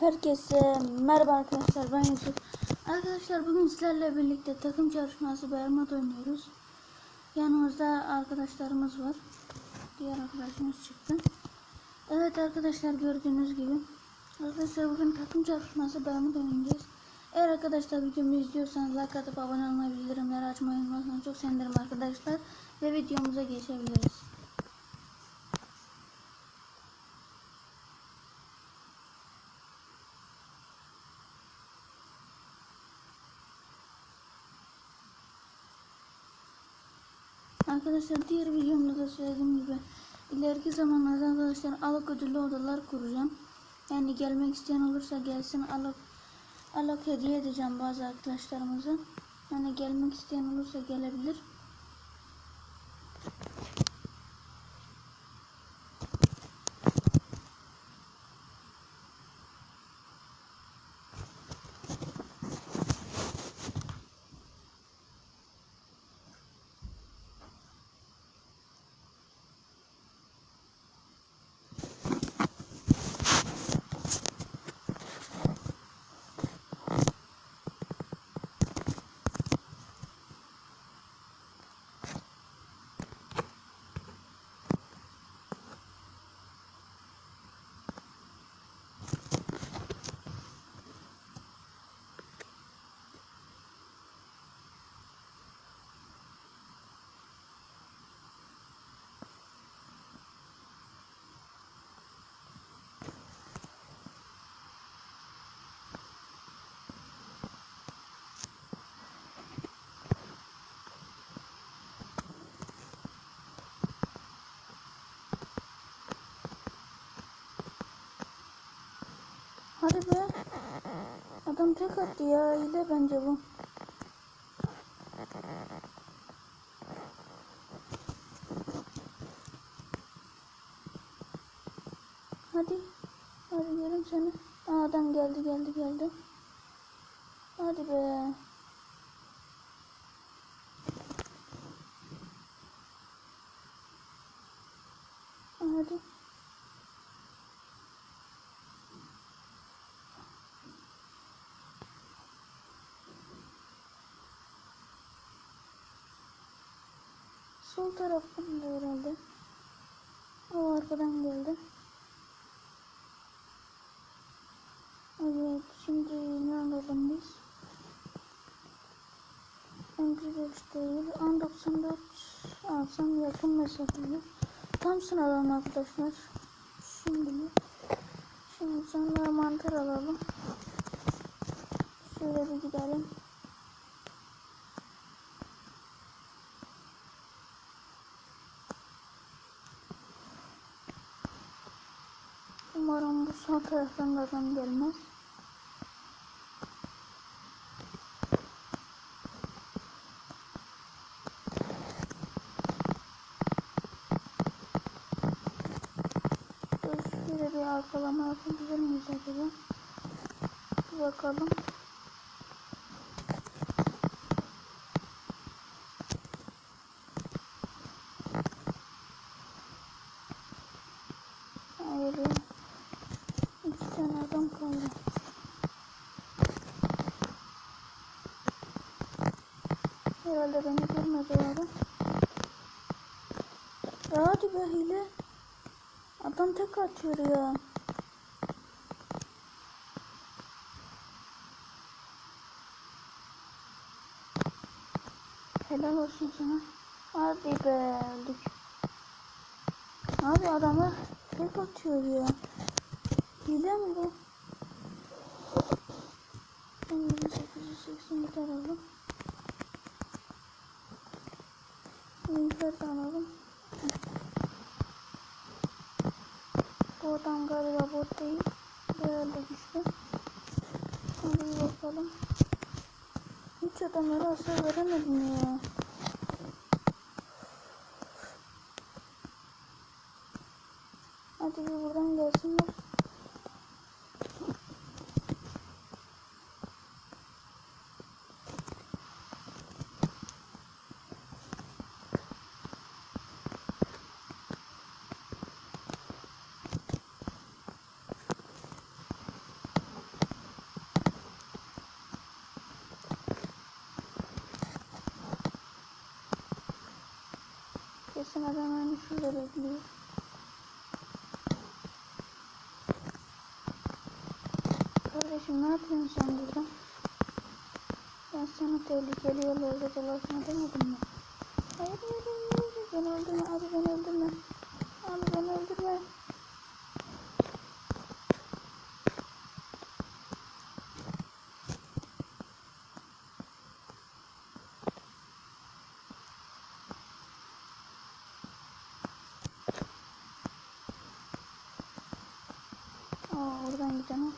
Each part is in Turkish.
Herkese merhaba arkadaşlar ben Yusuf. Arkadaşlar bugün sizlerle birlikte takım çalışması Bermat oynuyoruz. Yanımızda arkadaşlarımız var. Diğer arkadaşımız çıktı. Evet arkadaşlar gördüğünüz gibi. Arkadaşlar bugün takım çalışması Bermat oynayacağız. Eğer arkadaşlar videomu izliyorsanız like atıp abone olmayı bildirimleri açmayı unutmazsanız çok sevinirim arkadaşlar. Ve videomuza geçebiliriz. Arkadaşlar diğer videomda da söylediğim gibi ileriki zamanlarda arkadaşlar alak ödüllü odalar kuracağım. Yani gelmek isteyen olursa gelsin alak alak hediye edeceğim bazı arkadaşlarımıza. Yani gelmek isteyen olursa gelebilir. Hadi be. Adam tek attı ya. Hile bence bu. Hadi. Hadi yerim seni. Aa, adam geldi geldi geldi. Hadi be. Hadi. Sol taraftan da herhalde. O arkadan geldi. Evet şimdi ne alalım biz? MP5 değil. 1094 alsam yakın mesafeli. Tam alalım arkadaşlar. Şimdi Şimdi sonra mantar alalım. Şöyle bir gidelim. Umarım bu sol taraftan adam gelmez. Şöyle bir arkalama yapabilir miyiz acaba? Bakalım. Hayır ya. İki tane adam kaldı. Herhalde beni görmedi adam. Ya hadi be hile. Adam tek atıyor ya. Helal olsun sana. Hadi be öldük. Abi adamlar tek atıyor ya. Hile mi bu? 1880 alalım. Linkler de alalım. Bu adam galiba bot değil. Herhalde güçlü. Hadi bakalım. Hiç adamlara hasar veremedim ya. Hadi bir buradan gelsinler. Kardeşim ne yapıyorsun sen burada? Ben sana tehlikeli yollarda dolaşma demedim mi? Hayır hayır hayır. Beni öldürme abi beni öldürme. Abi beni öldürme. Aa oradan gidemem.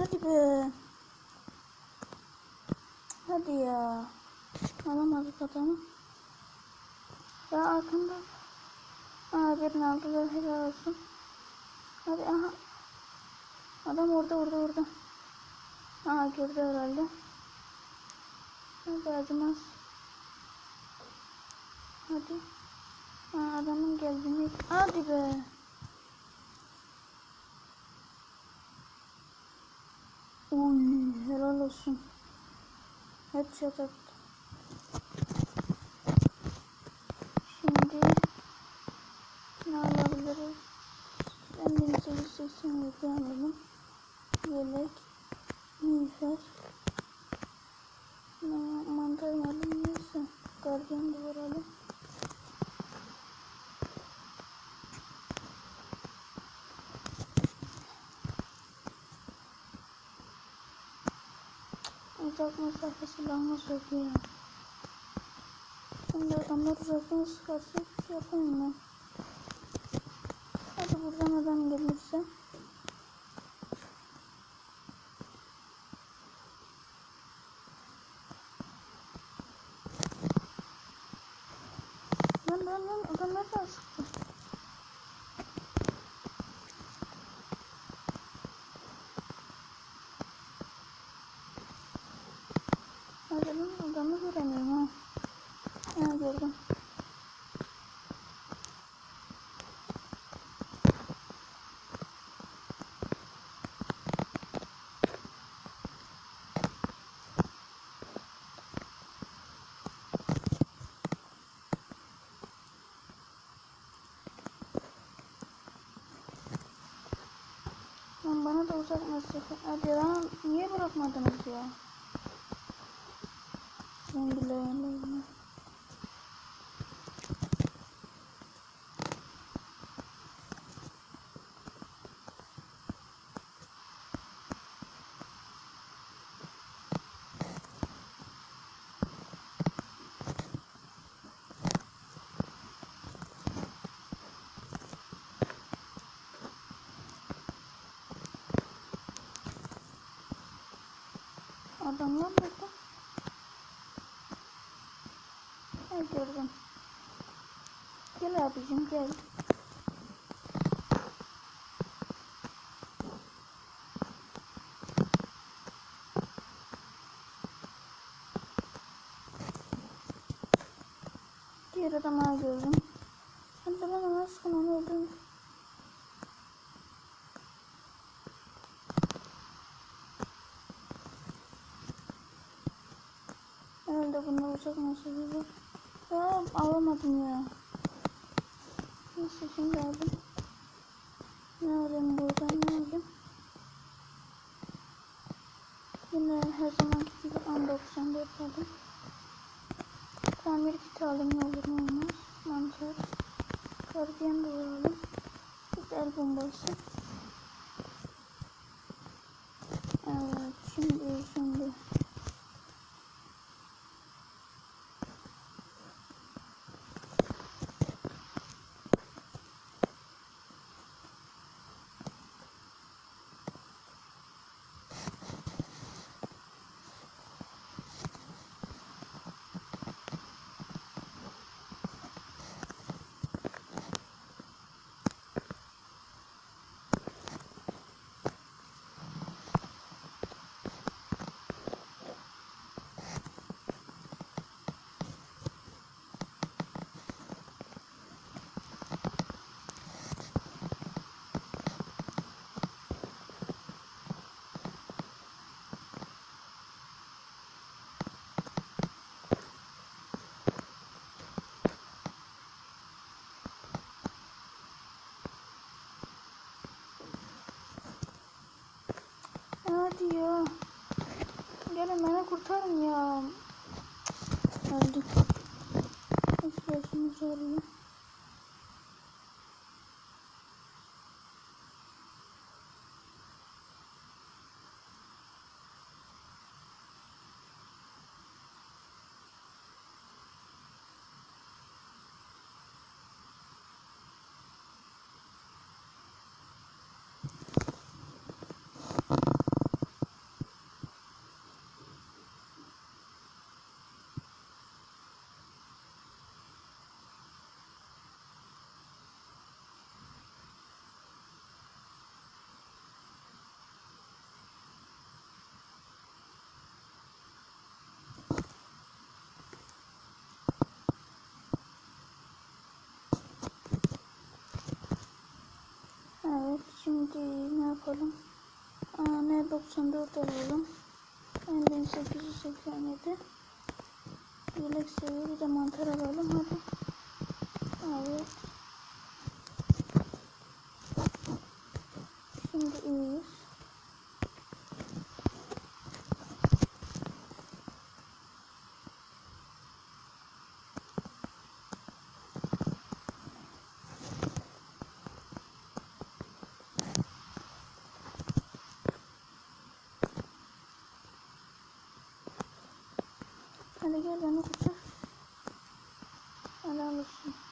Hadi be. Hadi ya. Alamadık adamı. Ya arkamda. Aa birini aldılar helal olsun. Hadi aha. Adam orada orada orada. Aa gördü herhalde. Hadi acımaz. Hadi. Aa adamın geldiğini. Hadi be. Uy helal olsun. Headshot attı. Şimdi ne alabiliriz? Ben 1887 alalım. Yelek, miğfer, Ma- mantar alalım neyse. Gardiyan duvar alalım. Uzak mesafe silahıma sokuyor. Şimdi adamlar uzaktan sıkarsa hiçbir şey yapamam ben. Hadi buradan adam gelirse. Lan lan lan adam nereden sıktı? Hadi lan adamı göremiyorum ha. Gördüm. Lan bana da uzak mesafe. Hadi lan niye bırakmadınız ya? Ben bile ayarlayayım. Adamlar burada. Gördüm. Gel abicim gel. Diğer adamı gördüm. Sen de bana nasıl onu öldün? Herhalde bunda uzak mesafe Ya alamadım ya. Neyse şimdi aldım. Ne alayım buradan ne alayım? Yine her zamanki gibi 1094 aldım. Tamir kiti alayım ne olur ne olmaz. Mantar. Gardiyan duvar alayım. Bir el bombası. Hadi ya. Gelin beni kurtarın ya. Öldük. Ekspresimiz arıyor. Evet şimdi ne yapalım? Ne 94 alalım. En 1887. Yelek seviye bir de mantar alalım hadi. Evet. Şimdi iyiyiz. Hadi gel beni kurtar. Helal olsun.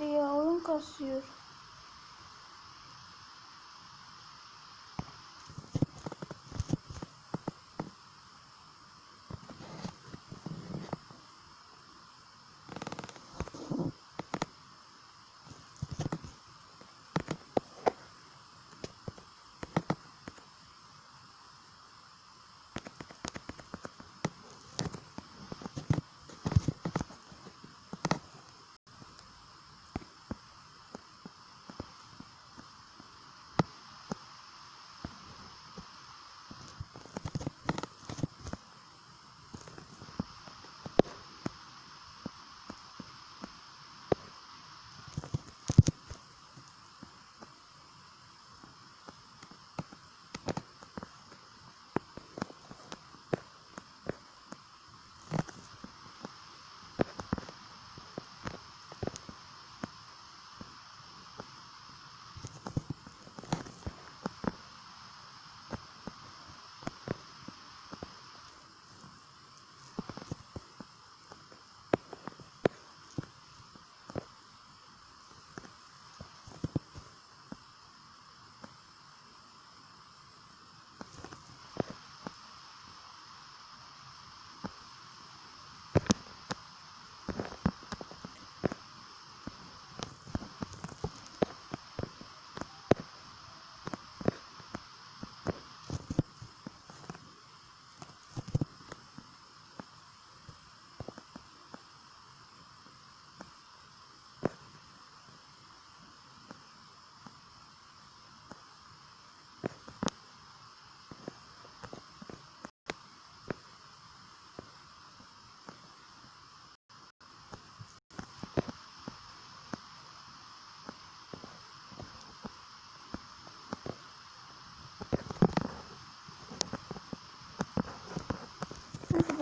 Ya oyun kasıyor.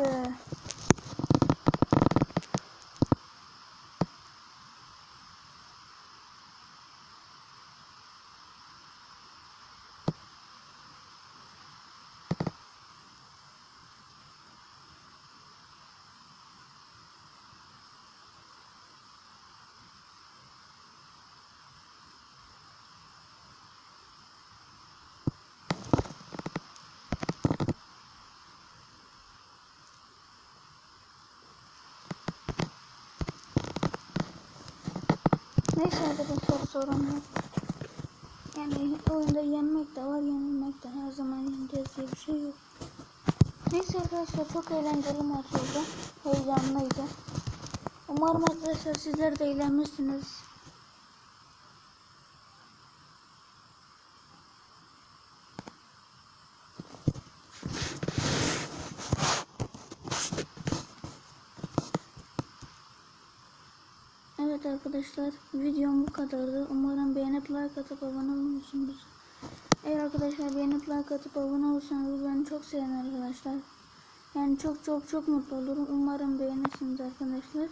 the Neyse arkadaşlar sorun yok. Yani oyunda yenmek de var, yenilmek de her zaman yeneceğiz diye bir şey yok. Neyse arkadaşlar çok eğlenceli maç oldu. Heyecanlıydı. Umarım arkadaşlar sizler de eğlenmişsiniz. Evet arkadaşlar videom bu kadardı. Umarım beğenip like atıp abone olmuşsunuz. Eğer arkadaşlar beğenip like atıp abone olursanız beni çok sevinirim arkadaşlar. Yani çok çok çok mutlu olurum. Umarım beğenirsiniz arkadaşlar.